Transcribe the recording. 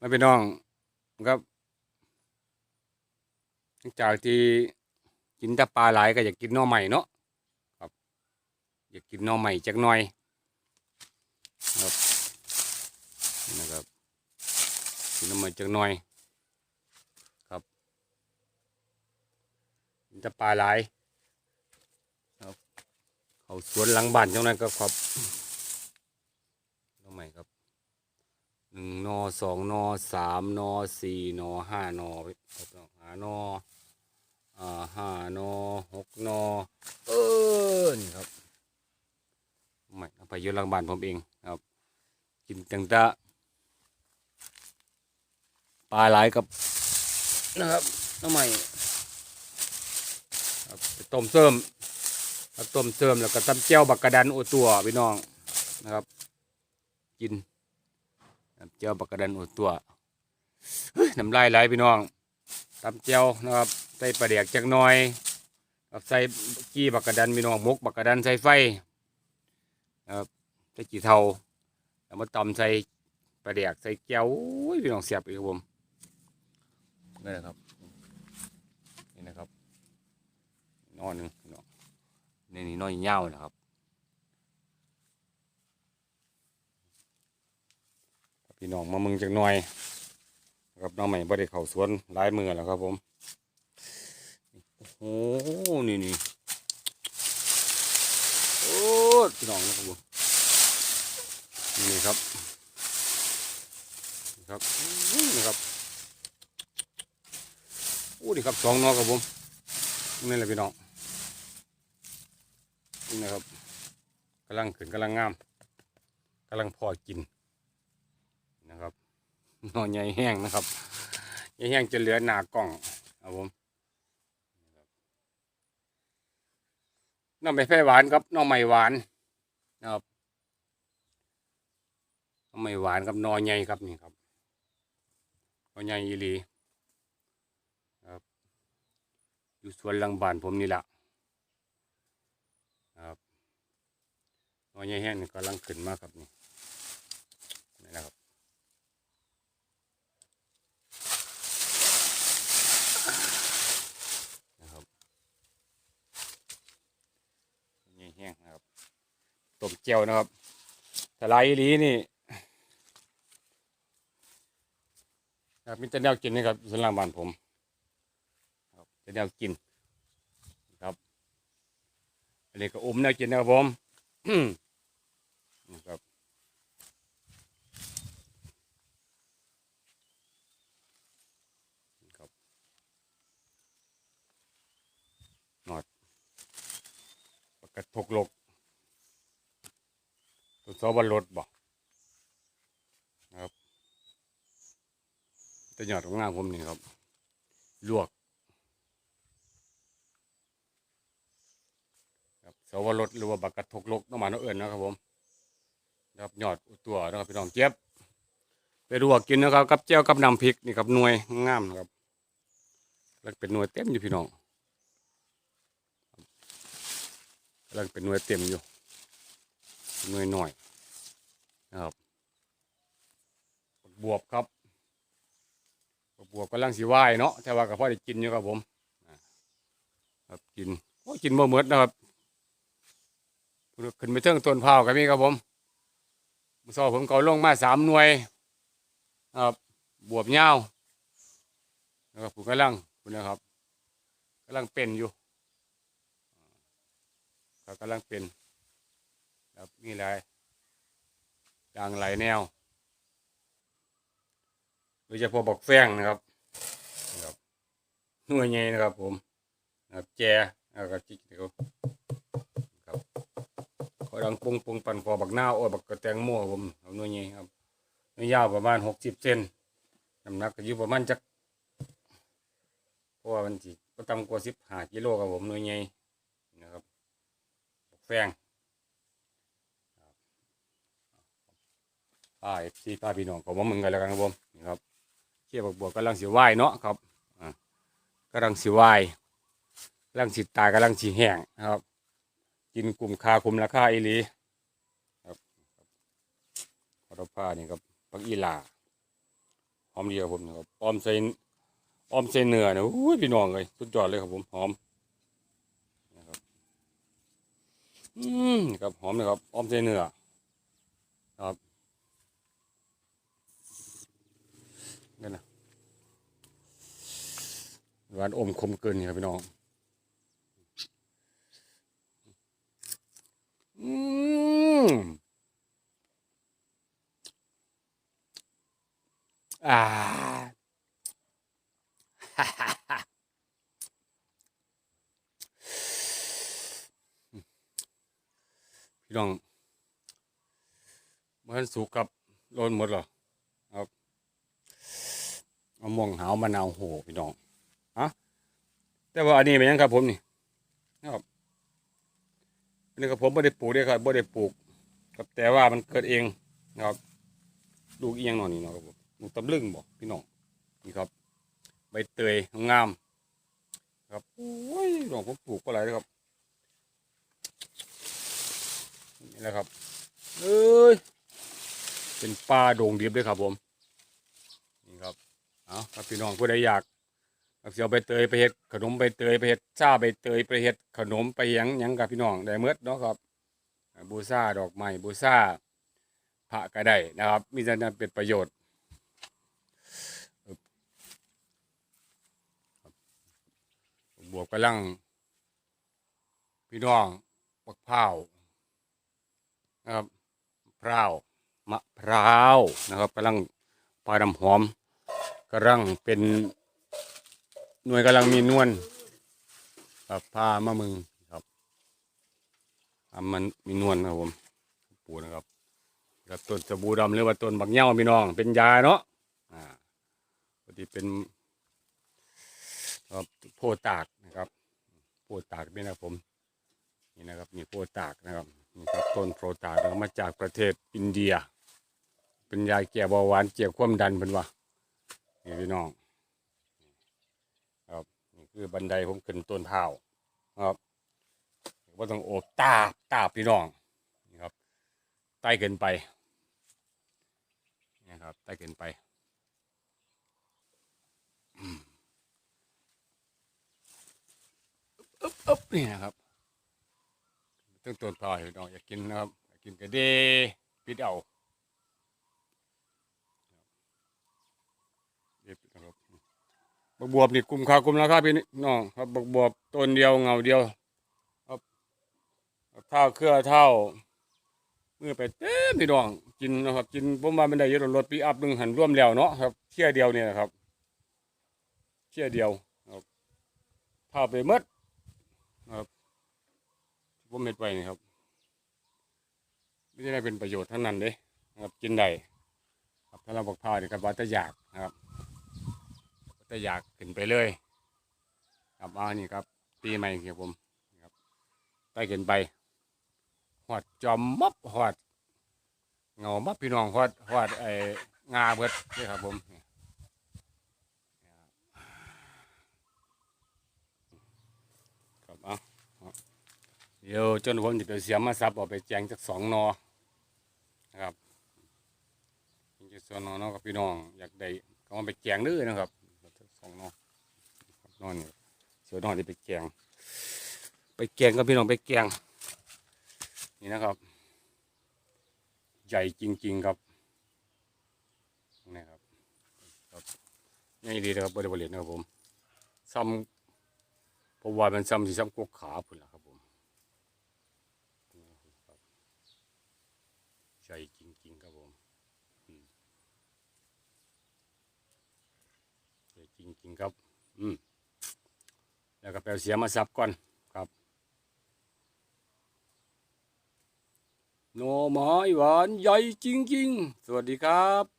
มาพี่น้องครับหลังจากที่กินแต่ปลาหลายก็อยากกินน่อใหม่เนาะครับอยากกินน่อใหม่จักหน่อยครับนี่นะครับกินนอใหม่จักหน่อยครับกินแต่ปลาหลายครับเขาสวนหลังบ้านจังนั้นก็ครับน่อใหม่ครับ นึ่งนอสองนอสามนอสี่นอห้านอครับหานออ่าห้านอหกนอเออนี่ครับไม่เอาไปยืนหลังบานผมเองครับ กินตังต่ปลาหลายกับนะครับน้ำใหม่ไปต้มเสริมต้มเสริมแล้วก็ตำเจียวบักกระดันโอตัวพี่น้องนะครับ กิน เจียวบักกระดันอุดตัวน้ำลายไหลพี่น้องตำเจียวนะครับใส่ปลาเดียกจักหน่อยใส่กี้บักกระดันพี่น้องมกบักกระดันใส่ไฟนะครับใส่กี่เทาแล้วมาตำใส่ปลาเดียกใส่แก้วโอ้ยพี่น้องเสียบอีกครับผมนี่นะครับนี่นะครับนอนหนึ่งนี่นี่นอนยาวนะครับ พี่น้องมามึงจักหน่อยครับน้องใหม่บ่ได้เข้าสวนหลายมือแล้วครับผมโอ้โหนี่นี่โอ้พี่น้องนะครับผมนี่ครับนี่ครับนี่ครับโอ้นี่ครับสองนอครับผมนี่แหละพี่น้องนี่นะครับกำลังขึ้นกำลังงามกำลังพอกิน นะครับนอใหญ่แห้งนะครับใหญ่แห้งจะเหลือหนากล่องครับผมน้องไม้ไผ่หวานครับน้องไม้หวานนะครับน้องไม้หวานกับนอใหญ่ครับนี่ครับนอใหญ่ยีหลีครับอยู่สวนหลังบ้านผมนี่แหละครับนอใหญ่แห้งนี่กำลังขึ้นมากครับนี่นะครับ นะครับนี่แห้งนะครับต้ มเจียวนะครับถ้าลายอีลีนี่ครับมีแต่แนวกินนะครับส่วนหล่างบ้านผมครับแต่แนวกินครับอันนี้ก็อมแนวกินนะครับผมนะครับครับปกระทกลก ตัวซอบรถบ่นะครับแต่ยอดของงานผมนี่ครับ ลวกครับสวรสหรือว่าบักกระทกลกต้องมาเนาะเอิญนะครับผมนะครับยอดอุตัวนะครับพี่น้องเจี๊ยบไปลวกกินนะครับกับเจียวกับน้ำพริกนี่ครับหน่วยงามนะครับแล้วเป็นหน่วยเต็มอยู่พี่น้องกำลังเป็นหน่วยเต็มอยู่หน่วยหน่อย นะครับบักบวบครับบักบวบกำลังสีไหวายเนาะแต่ว่าก็พอได้กินอยู่ครับผมครับกินโอ้กินบ่หมดนะครับขึ้นไปเทิงต้นพร้าวก็มีครับผมมื่อสอผมเขาลงมาสามหน่วยครับบวบยานะครับผมกำลังคุณนะครับกำลังเป็นอยู่ก็กำลังเป็นครับนี่แหละ ยางไหลายแนวโดยเฉพาะบอกแฟงนะครับนะครับหน่วยใหญ่นะครับผมนะครับแจแล้วก็จิกเดียวครับเขาดังปงปงปั่นคอบักหน้าโอ้ยบักกระแตงโม่ครับผมเอาหน่วยใหญ่ครับหน่วยยาวประมาณหกสิบเซนน้ำหนักก็อยู่ประมาณจักเพราะว่ามันจิก็ต่ำกว่าสิบห้ากิโลครับผมหน่วยใหญ่นะครับบกแฟง ป้าเอฟซีป้าพี่น้องขอมามึงกันแล้วกันครับผมนี่ครับเชี่ยบวกบวกกำลังสิวายเนาะครับอ่ากำลังสิวายกำลังสิตายกำลังสิแห้งนะครับ กินกลุ่มคาคุมราคาอีหลีครับขอรับผ้านี่ครับปักอีลาหอมดีครับผมนะครับออมใส่ออมใส่เนื้อเนี่ยอุ้ยพี่น้องเลยสุดยอดเลยครับผมหอมนะครับอืมครับหอมเลยครับออมใส่เนื้อครับ นี่นะหวานอมคมเกินครับพี่น้องอืมอ่าพี่น้องมันสุกกับโลนหมดเหรอะม่วงหาวมะนาวโหพี่น้องอะแต่ว่าอันนี้เป็นยังครับผมนี่นะครับอันนี้ครับผมไม่ได้ปลูกเด้อครับไม่ได้ปลูกครับแต่ว่ามันเกิดเองนะครับลูกเอียงหน่อยนี่เนาะครับผมลูกตำลึงบอกพี่น้องนี่ครับ ใบเตยงาม ครับโอ้ยน้องผมปลูกก็หลายเลยครับนี่แหละครับเอ้ยเป็นปลาโด่งดิบเลยครับผม เอาครับพี่น้องผู้ใดอยากเสียวใบเตยไปเฮ็ดขนมใบเตยไปเฮ็ดชาใบเตยไปเฮ็ดขนมไปหยังหยังกับพี่น้องได้เมื่อเนาะครับบูซาดอกไม้บูซาพระก็ได้นะครับ มีแต่นั้นเป็นประโยชน์บวกกำลัง พี่น้องปักพร้าวนะครับพร้าวมะพร้าวนะครับกำลังปลาดำหอม กำลังเป็นหน่วยกำลังมีนวลครับผ้ามะมึงครับอะมันมีนวลนะครับผมปูนะครับครับต้นสบู่ดำหรือว่าต้นบักเหย้าพี่น้อง เป็นยาเนาะอ่าพอดีเป็นครับโพตากนะครับโพตากนี่นะผมนี่นะครับนี่โพตากนะครับนี่ครับต้นโพตากนะครับมาจากประเทศอินเดีย เป็นยาแก้เบาหวานเจียวความดันเป็นว่า นี่พี่น้องครับนี่คือบันไดผมขึ้นต้นเท้าครับว่าต้องโอบตาบตาบพี่น้องนี่ครับไต่เกินไปนะครับใต้เกินไปอึ๊บอึ๊บนี่นะครับต้องตัวพลอยน้องอยากกินนะครับอยากกินกระเดปิดเอาเด็ดนะครับ บักบวบนี่กลุ่มค่ากลุ่มราคาพี่น้องครับบักบวบต้นเดียวเงาเดียว ครับเท่าเครือเท่าเมื่อไปเต็มพี่น้องกินนะครับกินผมว่ามันได้เยอะรถปีอัพหนึ่งหันร่วมแล้วเนาะครับเที่ยเดียวเนี่ยครับเที่ยเดียวครับถ้าไปหมดครับผมเม็ดไปนี่ครับไม่ได้เป็นประโยชน์เท่านั้นเด้นะครับกินได้ครับถ้าเราบอกพร้าวนี่ครับว่าจะอยากนะครับ ว่อยากขึ้นไปเลยครับเอานี่ครับปีใหม่ครับผมครับไต่ขึ้นไปหอดจอมมับหอดเงามับพี่น้องหอดหอดไอ้งาเบิดนี่ครับผมครับเอาเอาเดี๋ยวจนผมจะไปเสียมมาซับเอาไปแจงจากสองนอนะครับจากสองนอนาะกับพี่น้องอยากได้ก็มาไปแจงด้วยนะครับ สองนอนนอนนี่เสือนอนที่ไปแกง ไปแกงก็พี่น้องไปแกง นี่นะครับ ใหญ่จริง ๆ ครับนี่ครับครับนี่ดีนะครับบริบทนะครับผมซ้ำเพราะว่ามันซ้ำสีซ้ำกกขาพุ่นละครับใหญ่จริง ๆ ครับผมอืมใหญ่ จริงๆครับ อืมแล้วก็แปลเสียมาซับก่อนหน่อไม้หวานใหญ่จริง ๆ สวัสดีครับ